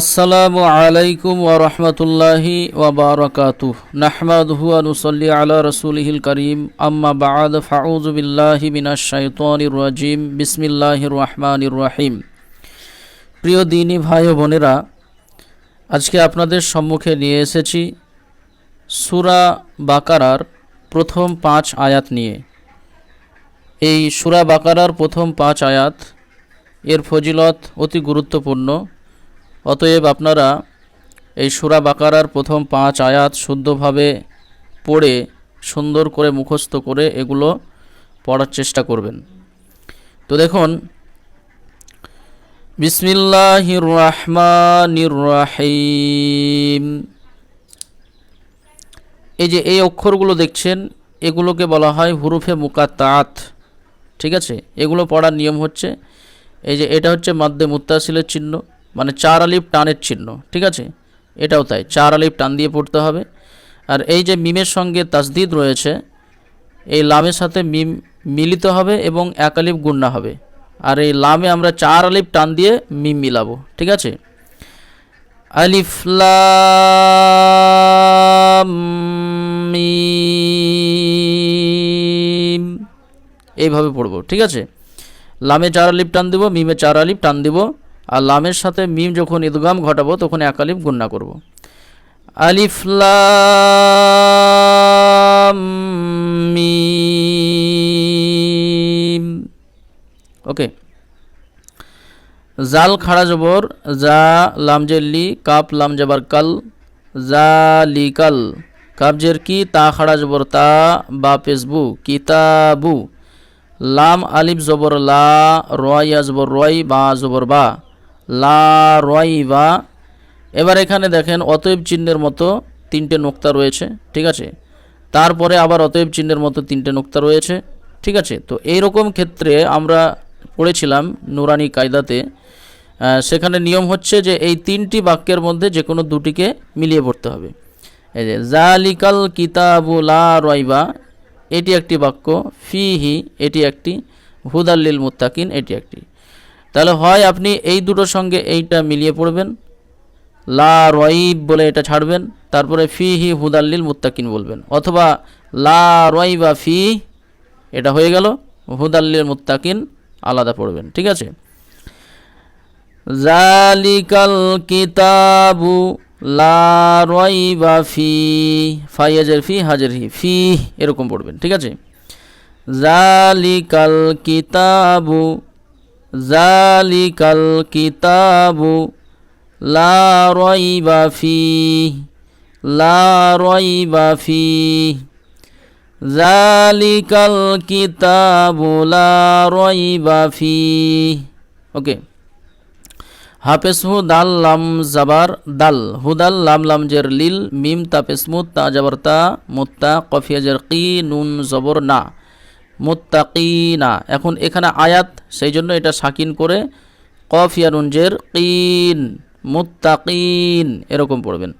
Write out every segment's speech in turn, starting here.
আসসালামু আলাইকুম ওয়া রাহমাতুল্লাহি ওয়া ওরহমতুল্লাহি নাহমাদহু আনুসল্লি আলা রসুলহিল করিম। আম্মা বাদ, ফাউযু বিল্লাহি মিনাশ শাইতানির রাজিম। বিসমিল্লাহির রহমানির রহিম। প্রিয় দিনী ভাই ও বোনেরা, আজকে আপনাদের সম্মুখে নিয়ে এসেছি সুরা বাকারার প্রথম পাঁচ আয়াত নিয়ে। এই সুরা বাকারার প্রথম পাঁচ আয়াত এর ফজিলত অতি গুরুত্বপূর্ণ। অতএব আপনারা এই সুরা বাকারার প্রথম পাঁচ আয়াত শুদ্ধভাবে পড়ে, সুন্দর করে মুখস্থ করে এগুলো পড়ার চেষ্টা করবেন। তো দেখুন বিসমিল্লাহির রহমানির রাহিম এই যে এই অক্ষরগুলো দেখছেন, এগুলোকে বলা হয় হুরুফে মুকাত্তাত ঠিক আছে? এগুলো পড়ার নিয়ম হচ্ছে, এই যে এটা হচ্ছে মাদ্দে মুত্তাসিলের চিহ্ন। মানে চার আলিফ টানের চিহ্ন, ঠিক আছে? এটাও তাই, চার আলিফ টান দিয়ে পড়তে হবে। আর এই যে মিমের সঙ্গে তাসদিদ রয়েছে, এই লামের সাথে মিম মিলিত হবে এবং এক আলিফ গুন্না হবে। আর এই লামে আমরা চার আলিফ টান দিয়ে মিম মিলাবো, ঠিক আছে? আলিফ মিম। এইভাবে পড়ব, ঠিক আছে? লামে চার আলিফ টান দেবো, মিমে চার আলিফ টান দেবো। আর লামের সাথে মিম যখন ইদগাম ঘটাবো, তখন এক আলিফ গুন্না করব। আলিফ, লাম, মিম। ওকে। জাল, খাড়া, জবর, জা, লাম জেল্লি কাপ, লাম, জবর, কাল জালিকাল কাবজের কি, তা, খাড়া, জবর, তা, বা পেসবু কিতাবু। লাম, আলিফ, জবর, লা, রয়া জবর, রয়, বা, জবর, বা। লা রয় বা এবার এখানে দেখেন অতএব চিহ্নের মতো তিনটে নোক্তা রয়েছে, ঠিক আছে? তারপরে আবার অতএব চিহ্নের মতো তিনটে নোক্তা রয়েছে, ঠিক আছে? তো এইরকম ক্ষেত্রে আমরা পড়েছিলাম নুরানি কায়দাতে সেখানে নিয়ম হচ্ছে যে এই তিনটি বাক্যের মধ্যে যে কোনো দুটিকে মিলিয়ে পড়তে হবে। এই যে, জালিকাল কিতাবুলা রয়বা এটি একটি বাক্য, ফিহি, এটি একটি হুদাল্লিল মুত্তাকিন, এটি একটি। তাহলে হয় আপনি এই দুটোর সঙ্গে এইটা মিলিয়ে পড়বেন। লা রয়িব বলে এটা ছাড়বেন, তারপরে ফি হি হুদাল্লিল মুত্তাকিন বলবেন। অথবা লা রয়বা ফি, এটা হয়ে গেল হুদাল্লিল মুত্তাকিন আলাদা পড়বেন, ঠিক আছে? জালিকাল কিতাবু লা রয়বা ফি, ফাইয়াজের ফি, হাজের হি, ফি, এরকম পড়বেন, ঠিক আছে? জালিকাল কিতাবু জালিকাল কিতাবু লা রয়বা ফি লা রয়বা ফি জালিকাল কিতাবু লা রয়বা ফি ওকে হাফেসহু দাল লাম জাবার দাল। হুদাল লাম লাম জের লিল, মিম তাপেসমুত তা জাবার তা মুত্তা কফিয়া জের কি, নুন জবর না। মুত্তাকিনা। এখন এখানে আয়াত সেই জন্য এটা সাকিন করে কফিয়া নুন জের কিন, মুত্তাকিন, এরকম পড়বেন।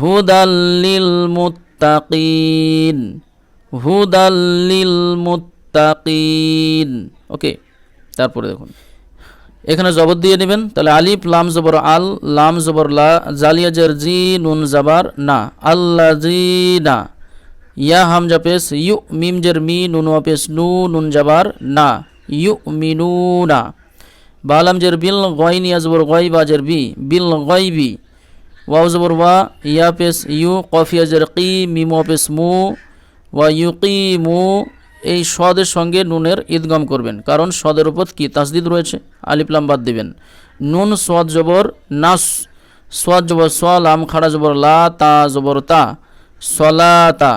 হুদাল্লিল মুত্তাকিন হুদাল্লিল মুত্তাকিন। ওকে, তারপরে দেখুন। এখানে জবর দিয়ে নেবেন, তাহলে আলিফ, লাম জবর আল, লাম জবর লা জালিয়াজের জি, নুন জাবার না, আল্লা জি না। ইয়া হামজা পেস ইউ মিমজের মি, নুন পেস নু, নুন জাবার, না। ইউ মিনু না বালাম জের বিল গয়নি, আজবর গয় বাজের বি, বিল গয় বি ওয়াও জবর ওয়া, ইয়া পেস, ইউ কফিয়াজের কি, মিম পেস মু, ওয়া ইউ কি মু। এই সদের সঙ্গে নুনের ঈদগম করবেন। কারণ সদের উপর কি তাসদিদ রয়েছে? আলিফলাম বাদ দিবেন। নুন সোয়াদ জবর নাস সোয়াদ জবর লাম খাড়া জবর লা, তা জবর তা। সলা তা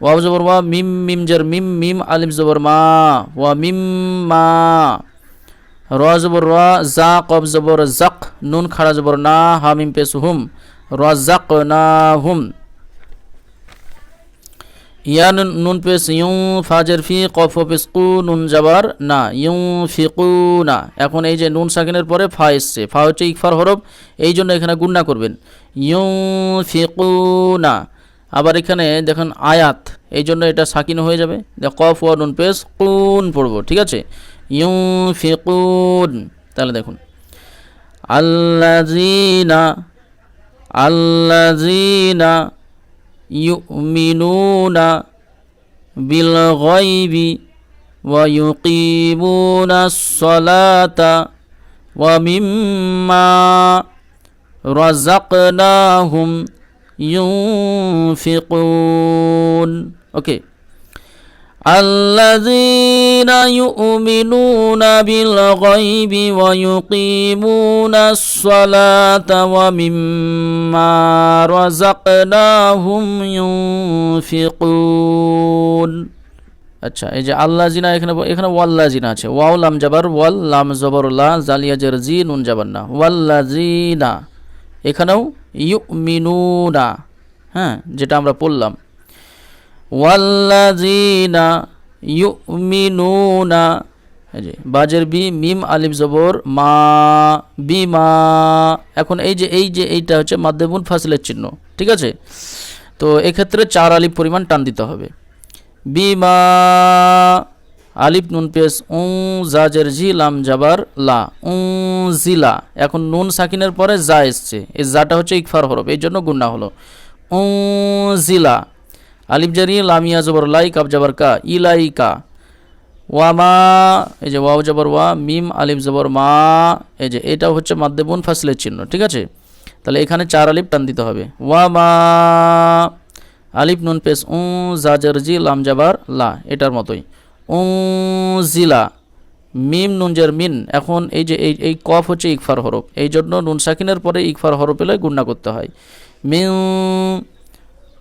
ওয়াও জবর ওয়া মিম মিম জের মিম মিম আলিম জবর মা ওয়া মিম মা র জবর র জা কব জবর জাক নুন খাড়া জবর না হা মিম পেস হুম র জাক না হুম ইয়া নুন পেস ইউ ফাজের ফি কফ পেস কু নুন যাবার না ইউ ফিকু না এখন এই যে নুন সাকিনের পরে ফা এসছে। ফা হচ্ছে ইকফার হরফ, এই জন্য এখানে গুন্না করবেন। ইউ ফিকু না আবার এখানে দেখুন আয়াত, এই জন্য এটা সাকিন হয়ে যাবে। কফ ও নুন পেস কুন পড়ব, ঠিক আছে? ইউ ফিকুন তাহলে দেখুন। আল্লাযীনা আল্লাযীনা ইউমিনুনা বিল গায়বি ওয়া ইউকিমুনাস সালাতা ওয়া মিম্মা রাযাকনাহুম ينفقون. اوكي الذين يؤمنون بالغيب ويقيمون الصلاة ومما رزقناهم ينفقون. আচ্ছা এই যে আল্লাহ জিনা এখানে এখানে ওয়াল্লা জিনা আছে। ওয়াউলাম জাবার, ওয়াল জবর জালিয়া, জের, জি, নুন, জাবার না। ওয়াল্লা জিনা। এখানেও ইউমিনুনা হ্যাঁ যেটা আমরা পড়লাম। ওয়াল্লাজিনা ইউমিনুনা যে, বাজের বি, মিম, আলিফ, জবর, মা, বিমা। এখন এই যে এই যে, এইটা হচ্ছে মাধ্যমুন ফাসিলের চিহ্ন, ঠিক আছে? তো এক্ষেত্রে চার আলিফ পরিমাণ টান দিতে হবে। বিমা। আলিফ নুন পেস উ জাজের জি, লাম, জাবার, লা। উ জিলা। এখন নুন সাকিনের পরে জা এসছে। এই জাটা হচ্ছে ইকফার হরফ, এই জন্য গুন্না হলো। উ জিলা। আলিফ জারি লামিয়া জবর, লাই কাব জবর, কা। ইলাই ইলাইকা ওয়ামা এই যে ওয়াও, জবর, ওয়া, মিম, আলিফ, জবর, মা, এই যে এটা হচ্ছে মাদ্দেবুন ফাসলের চিহ্ন, ঠিক আছে? তাহলে এখানে চার আলিফ টান দিতে হবে। ওয়ামা আলিফ নুন পেস উ জাজর জি, লাম, জাবার, লা, এটার মতোই। উ জিলা মিম, নুনজের মিন। এখন এই যে এই এই কফ হচ্ছে ইকফার হরফ। এই জন্য নুন সাকিনের পরে ইকফার হরফ এলে গুণনা করতে হয়। মিন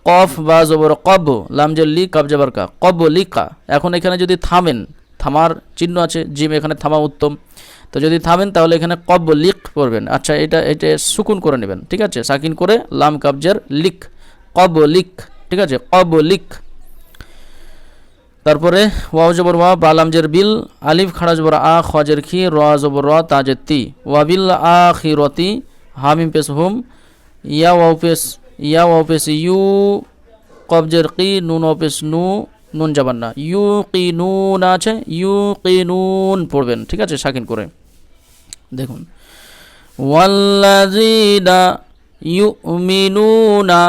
কফ, বা জবর কব লামজে লি, কাব, জবর কা। কব লিকা এখন এখানে যদি থামেন, থামার চিহ্ন আছে, জিম এখানে থামা উত্তম। তো যদি থামেন, তাহলে এখানে কব, লিক পড়বেন। আচ্ছা এটা এটা সুকুন করে নেবেন, ঠিক আছে? সাকিন করে লাম কাবজের লিক। কব, লিক, ঠিক আছে? কব, লিক। তারপরে, ওয়াও জবর ওয়া বালামজের বিল, আলিফ, খাড়া জবর আ খজের খি, র জবর র তাজের তি। ওয়াবিল আ খি রতি হামিম পেস হুম, ইয়া ওয়াও পেস ইয়া ওপেস ইউ কবজের কি, নুন ওপেস নু, নুন যাবার না। ইউ কি নুন আছে, ইউ কি নুন পড়বেন, ঠিক আছে সাকিন করে। দেখুন। ওয়াল্লাযীনা ইউমিনুনা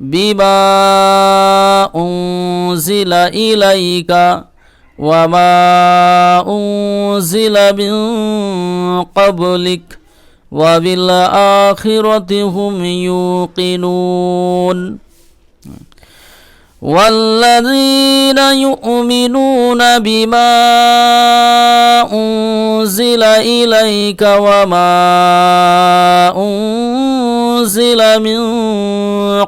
বিমা উনজিলা ইলাইকা ওয়ামা উনজিলা মিন ক্বাবলিক وبالآخرة هم يوقنون والذين يؤمنون بما أنزل إليك وما أنزل من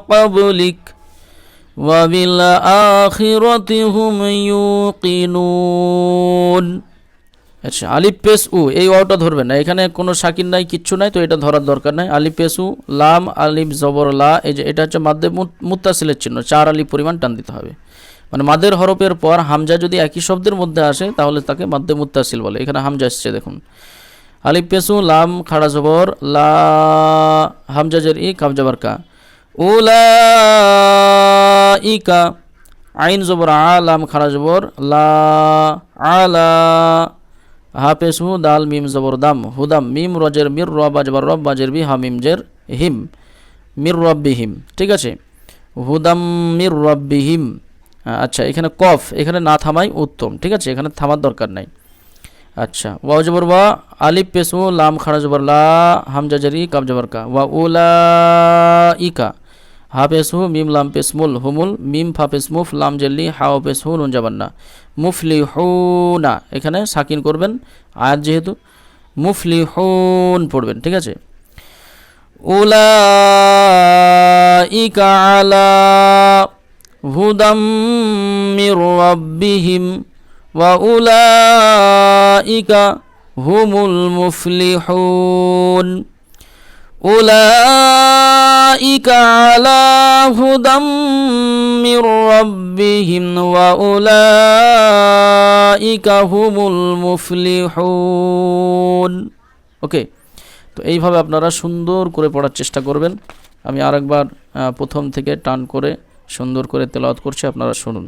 قبلك وبالآخرة هم يوقنون আচ্ছা আলিফ পেস উ এই ওয়াওটা ধরবেন না এখানে কোনো সাকিন নাই কিচ্ছু নাই তো এটা ধরার দরকার নাই আলিফ পেস উ লাম আলিফ জবর লা এই যে এটা হচ্ছে মাদ্দে মুত্তাসিলের চিহ্ন চার আলিফ পরিমাণ টান দিতে হবে মানে মাদের হরফের পর হামজা যদি একই শব্দের মধ্যে আসে তাহলে তাকে মাদ্দে মুত্তাসিল বলে এখানে হামজা এসছে দেখুন আলিফ পেসু লাম, খাড়া জবর, লা, হামজা জের ই জবর কা। উলা আইন জবর, আ, লাম, খাড়া জবর, লা আলা হাফেস দাল, মিম জবর, দাম, হুদাম, মিম রজের মির রব আজবার রব বাজের বি হামিম জের, হিম, মির রব্বিহিম ঠিক আছে? হুদাম, মির রব্বিহিম আচ্ছা এখানে কফ, এখানে না থামাই উত্তম, ঠিক আছে? এখানে থামার দরকার নাই। আচ্ছা ওয়াও জবর ওয়া, আলিফ ও, লাম খাড়া জবর, লা হামজা জারি কাব জবর কা, ওয়া উলা ইকা হা হু মিম, লাম পেশ মুল, হুমুল, মিম, ফা পেশ মুফ, লাম জেল্লি, হাও হু নুন জাবান্না মুফলি না এখানে সাকিন করবেন, আয়াত যেহেতু মুফলি হুন পড়বেন, ঠিক আছে? উলা ইকা আলা হুদাম মির রাব্বিহিম হুমুল মুফলিহুন উলাইকা আলা হুদাম মির রাব্বিহিম ওয়া উলাইকা হুমুল মুফলিহুন ওকে তো এইভাবে আপনারা সুন্দর করে পড়ার চেষ্টা করবেন। আমি আরেকবার প্রথম থেকে টান করে সুন্দর করে তেলাওয়াত করছি, আপনারা শুনুন।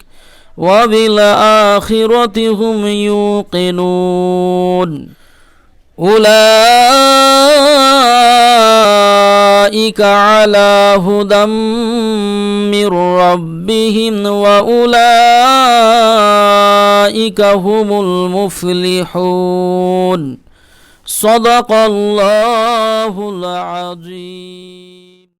وبالآخرة هم يوقنون أولئك على هدى من ربهم وأولئك هم المفلحون صدق الله العظيم